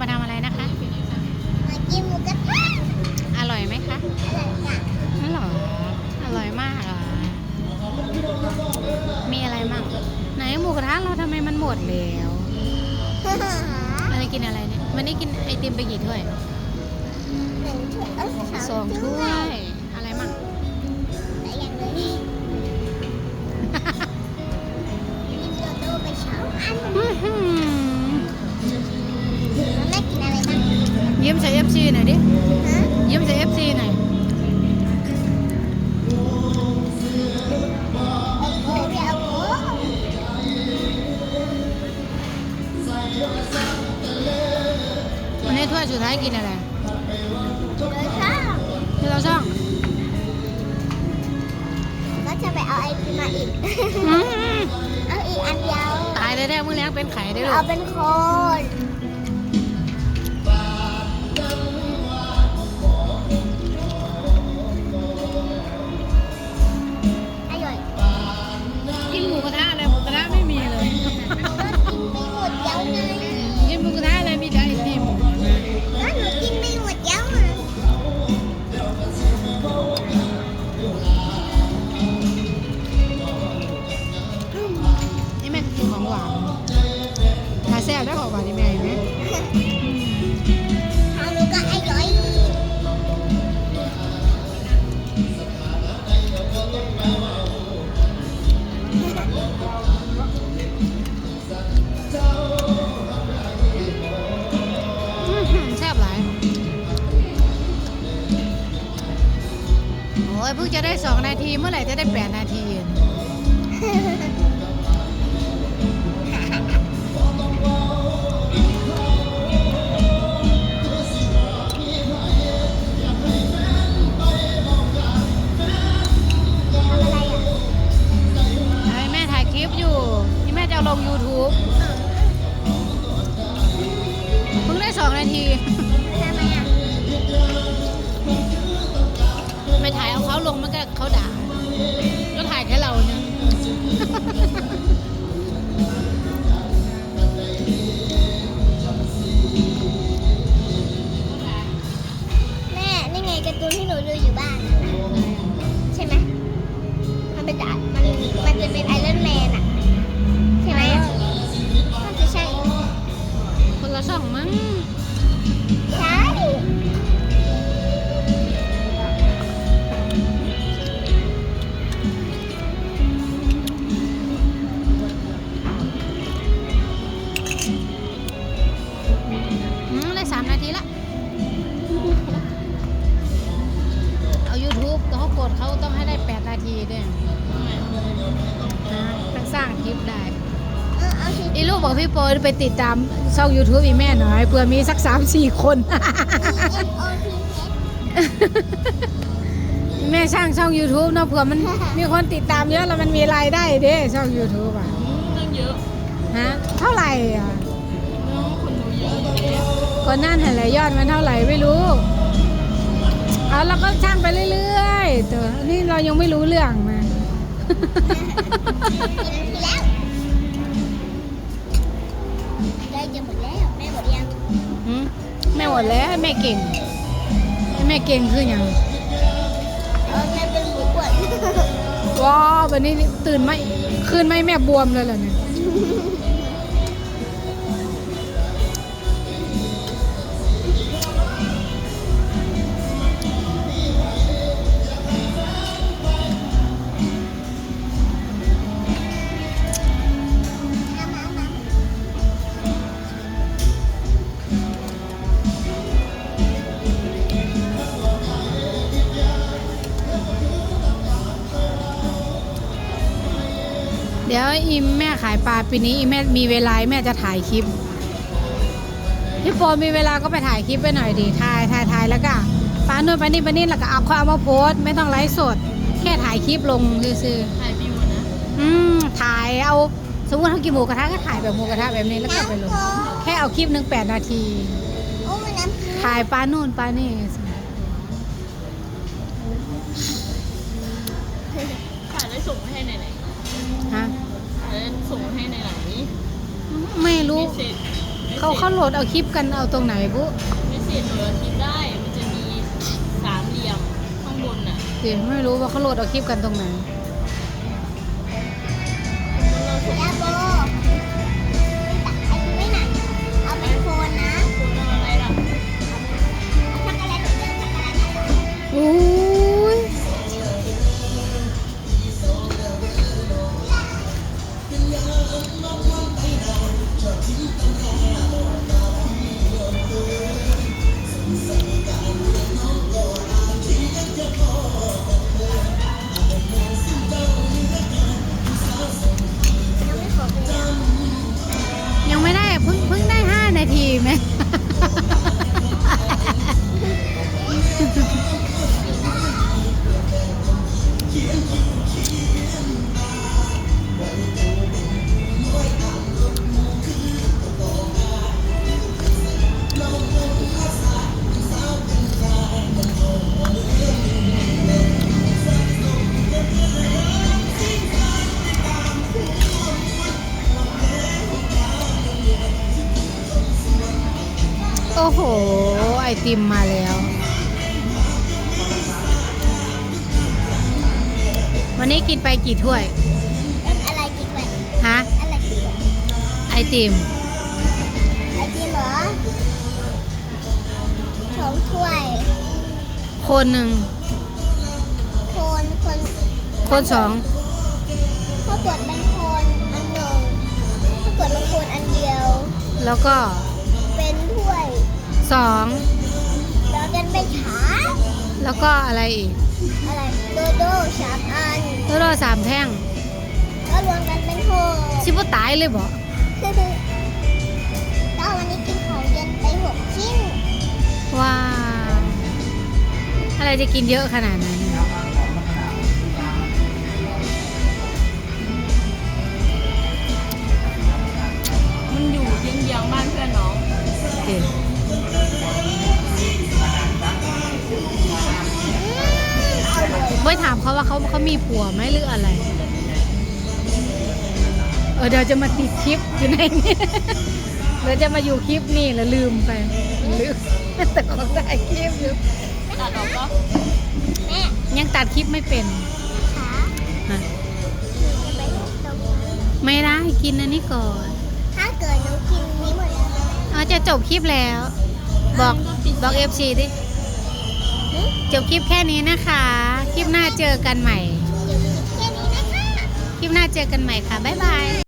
มาทำอะไรนะคะ มากินหมูกระทะอร่อยไหมคะ อร่อยจ้ะอร่อยอร่อยมากเหรอมีอะไรมั่งไหนหมูกระทะเราทำไมมันหมดแล้วเราจะกินอะไรเนี่ยวันนี้กินไอติมไปกี่ถ้วยหนึ่งถ้วยเอ้ยสองถ้วย อะไรมั่ง ยิ้มใส่เอฟซีหน่อยดิฮะยิ้มใส่เอฟซีหน่อยโอ้ยเอาโอ้วันนี้ถ้วยสุดท้ายกินอะไรเลยค่ะที่เราช่องก็จะไปเอาไอติมมาอีกอื้อเอาอีกอันเดียว ตายเลยได้มื้อแรงเป็นไข่ได้ลูเอากเป็นโคน ซ่บได้ของหวานนี่แม่ไหมเอาหนูก็อร่อยแซ่บหลาย โอ้ยเพิ่งจะได้สองนาทีเมื่อไหร่จะได้แปดนาที สองนาทีไมอะไปถ่ายเอาเขาลงมันก็เขาด่า ก็ถ่ายแค่เราเนี่ย บอกพี่โปรยไปติดตามช่อง YouTube อีแม่หน่อยเผื่อมีสักสามสี่คนเอ็มโอทีเแม่ช่างช่อง YouTube เนาะเผื่อมันมีคนติดตามเยอะแล้วมันมีรายได้เด้ช่อง YouTube อะตั้งเยอะฮะเท่าไหร่อะน้องคนหนูเยอะเจ๊ก็นั่นแหละยอดมันเท่าไหร่ไม่รู้เอาแล้วก็ช่างไปเรื่อยๆแต่นี่เรายังไม่รู้เรื่องมากี่นาทีแล้ว ม่หมดยังหืมแม่หมดแล้วแม่เก่ง แม่เก่งคืออย่างเออแม่เป็นหมูอ้วนว้าววันนี้ตื่นไม่คืนไม่แม่บวมเลยเหรอเนี่ย อีแม่ขายปลาปีนี้อีแม่มีเวลาแม่จะถ่ายคลิปพี่โปรมีเวลาก็ไปถ่ายคลิปไปหน่อยดิถ่ายถ่ายถ่ายแล้วก็ปลาโน่นไปนี่ไปนี่แล้วก็เอาค่อยเอามาโพสต์ไม่ต้องไลฟ์สด แค่ถ่ายคลิปลงซื่อถ่ายวิวอะนะๆอืมถ่ายเอาสมมติเขากินหมูกระทะก็ถ่ายแบบหมูกระทะแบบนี้แล้วก็ไปลงน้ำโค้กแค่เอาคลิปหนึ่งแปดนาทีโอ้มันน้ำโค้กถ่ายปลานู่นปลานี่ถ่ายแล้วส่งให้ในไหนฮะถ่ายแล้ว ส่งให้ในไหนไม่รู้ไม่เสร็จไม่เขาเขาโหลดเอาคลิปกันเอาตรงไหนปุ๊ไม่เสร็จเหลือกินได้ มันจะมีสามเหลี่ยมข้างบนน่ะ เดี๋ยวไม่รู้ว่าเขาโหลดเอาคลิปกันตรงไหน น โอ้โห ไอติมมาแล้ว วันนี้กินไปกี่ถ้วย อะไรกินไปฮะ อะไรกินไปไอติม ไอติมเหรอสองถ้วย คนหนึ่ง คนคนคนสองถ้าเกิดเป็นคนอันหนึ่งถ้าเกิดเป็นคนอันเดียว แล้วก็ สองแล้วกันเป็นขาแล้วก็อะไรอีก อะไรโดโดสามอันแล้วเราสามแท่งแล้วรวมกันเป็นหกชิบะตายเลยบ่แล้ววันนี้กินของเย็นไปหกชิ้น ว้าวอะไรจะกินเยอะขนาดนั้นมันอยู่เยื้องๆบ้านเพื่อนน้องโอเค ไว้ถามเขาว่าเขาเขามีผัวไหมหรืออะไร เออเดี๋ยวจะมาติดคลิปอยู่ในนี้เดี๋ยวจะมาอยู่คลิปนี่แล้วลืมไปลืมแต่ของถ่ายคลิปอยู่ตัดออกก็แม่ยังตัดคลิปไม่เป็นขาอะจะไปตรงนั้นไม่ได้กินอันนี้ก่อน ถ้าเกิดหนูกินนี้หมดแล้วนะเอาจะจบคลิปแล้ว บอกบอกเอฟซีดิ จบคลิปแค่นี้นะคะ คลิปหน้าเจอกันใหม่เดี๋ยวกินแค่นี้นะคะคลิปหน้าเจอกันใหม่ค่ะ บ๊ายบาย